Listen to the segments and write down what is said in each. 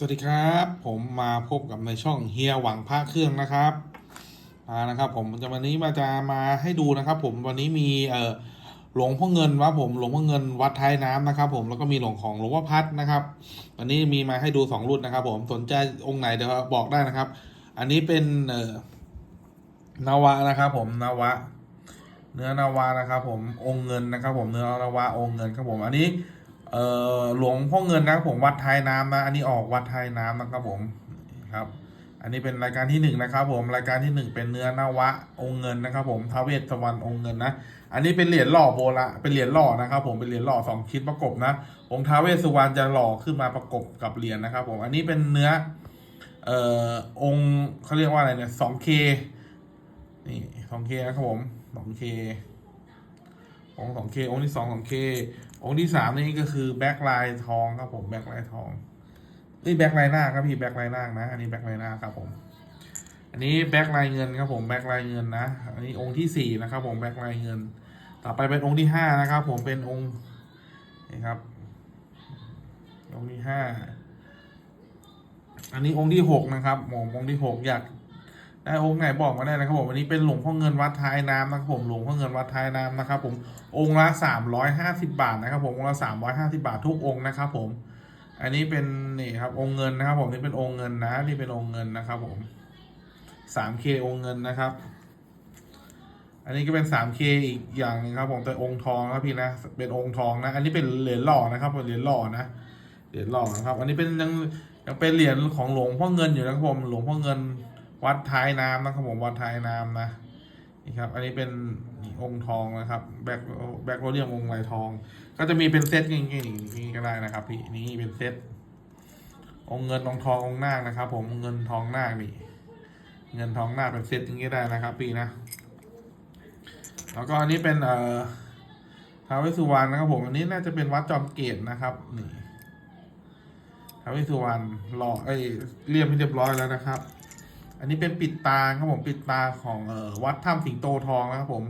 สวัสดีครับ ผมมาพบกับในช่องเฮียหวังพระเครื่องนะครับอ่านะครับ ผมจะวันนี้มาจะมาให้ดูนะครับ ผมวันนี้มีเอ่อหลวงพ่อเงินวัดผมหลวงพ่อเงินวัดท้ายน้ำนะครับ ผมแล้วก็มีหลวงของหลวงพ่อพัดนะครับ วันนี้มีมาให้ดูสองรุ่นนะครับ ผมสนใจองค์ไหนเดี๋ยวบอกได้นะครับ อันนี้เป็นเอ่อนวะนะครับ ผมนวะ เนื้อนาวานะครับ ผมองค์เงินนะครับ ผมเนื้อนาวาองค์เงินครับผม อันนี้ เอ่อหลวงพ่อเงินนะครับผมวัดท้ายน้ำนะ อันนี้ออกวัดท้ายน้ำนะครับผมครับ อันนี้เป็นรายการที่หนึ่งนะครับ ผมรายการที่หนึ่งเป็นเนื้อนาวะองค์เงินนะครับ ผมทาวเวสวรรณองค์เงินนะอันนี้เป็นเหรียญหล่อโบราณเป็นเหรียญหล่อนะครับ ผมเป็นเหรียญหล่อสองชิ้นประกบนะองค์ทาวเวสสุวรรณจะหล่อขึ้นมาประกบกับเหรียญนะครับ ผมอันนี้เป็นเนื้อเอ่อองค์เขาเรียกว่าอะไรเนี่ยสองเคนี่สองเคนะครับผมสองเค องค์สองเคองค์ที่สองสองเคองค์ที่สามนี่ก็คือแบ็คไลน์ทองครับผมแบ็คไลน์ทองนี่แบ็คไลน์หน้าครับพี่แบ็คไลน์หน้านะ อันนี้แบ็คไลน์หน้าครับผม อันนี้แบ็คไลน์เงินครับผมแบ็คไลน์เงินนะ อันนี้องค์ที่สี่นะครับ ผมแบ็คไลน์เงิน ต่อไปเป็นองค์ที่ห้านะครับ ผมเป็นองค์นี่ครับ องค์ที่ห้าอันนี้องค์ที่หกนะครับผมองค์ที่หกอยาก ได้องค์ไหนบอกมาได้นะครับผมวันนี้เป็นหลวงพ่อเงินวัดท้ายน้ำนะครับผมหลวงพ่อเงินวัดท้ายน้ำนะครับผมองค์ละสามร้อยห้าสิบาทนะครับผมองค์ละสามร้อยห้าสิบาททุกองค์นะครับผม อันนี้เป็นนี่ครับองค์เงินนะครับ ผมนี่เป็นองค์เงินนะนี่เป็นองค์เงินนะครับผมสามเคองค์เงินนะครับ อันนี้ก็เป็นสามเคอีกอย่างหนึงครับผมแต่องค์ทองนะครับพี่นะเป็นองค์ทองนะ อันนี้เป็นเหรียญหล่อนะครับเป็นเหรียญหล่อนะเหรียญหล่อนะครับ อันนี้เป็นยังยังเป็นเหรียญของหลวงพ่อเงินอยู่นะครับผมหลวงพ่อเงิน วัดท้ายน้ำนะครับผมวัดท้ายน้ำนะนี่ครับ อันนี้เป็นองค์ทองนะครับ แบ็คแบ็คโรเดียมองค์ลายทอง ก็จะมีเป็นเซตอย่างนี้นี่ก็ได้นะครับ พี่นี่เป็นเซตองเงินองทององค์นาคนะครับ ผมเงินทองนาคนี่เงินทองนาคเป็นเซตอย่างนี้ได้นะครับ พี่นะ แล้วก็อันนี้เป็นเอ่อท้าวเวสุวรรณนะครับ ผมอันนี้น่าจะเป็นวัดจอมเกตนะครับนี่ท้าวเวสสุวรรณหล่อเอ้ยเรียบให้เรียบร้อยแล้วนะครับ อันนี้เป็นปิดตาครับผมปิดตาของเอ่อวัดถ้ำสิงโตทองนะครับผม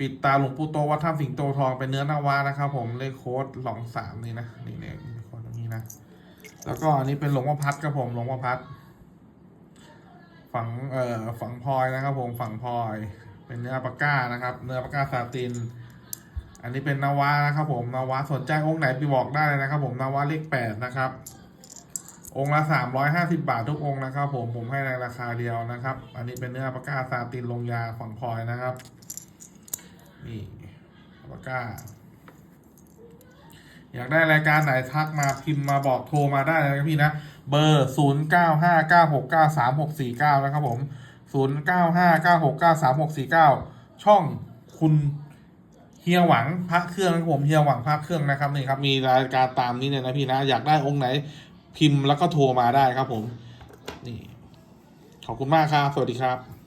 ปิดตาหลวงปู่โตวัดถ้ำสิงโตทองเป็นเนื้อนาวานะครับผมเลขโค้ดสองสามนี่นะนี่เนี่ยมีโค้ดตรงนี้นะแล้วก็อันนี้เป็นหลวงพ่อพัดครับผมหลวงพ่อพัดฝังเอ่อฝังพลอยนะครับผมฝังพลอย เป็นเนื้ออัลปาก้านะครับ เนื้ออัลปาก้าซาติน อันนี้เป็นนาวานะครับผมนาวาสนใจองค์ไหนไปบอกได้เลยนะครับ ผมนาวาเลขแปดนะครับ องค์ละสามร้อยห้าสิบาททุกองค์นะครับ ผมผมให้ในราคาเดียวนะครับ อันนี้เป็นเนื้ออัลปาก้าซาตินลงยาฝังพลอยนะครับ นี่อัลปาก้าอยากได้รายการไหนทักมาพิมพ์มาบอกโทรมาได้เลยนะพี่นะ เบอร์ศูนย์เก้าห้าเก้าหกเก้าสามหกสี่เก้านะครับผมศูนย์เก้าห้าเก้าหกเก้าสามหกสี่เก้าช่องคุณเฮียหวังพระเครื่องนะครับผมเฮียหวังพระเครื่องนะครับนี่ครับมีรายการตามนี้เนี่ยนะพี่นะ อยากได้องค์ไหน พิมพ์แล้วก็โทรมาได้ครับผม นี่ ขอบคุณมากครับ สวัสดีครับ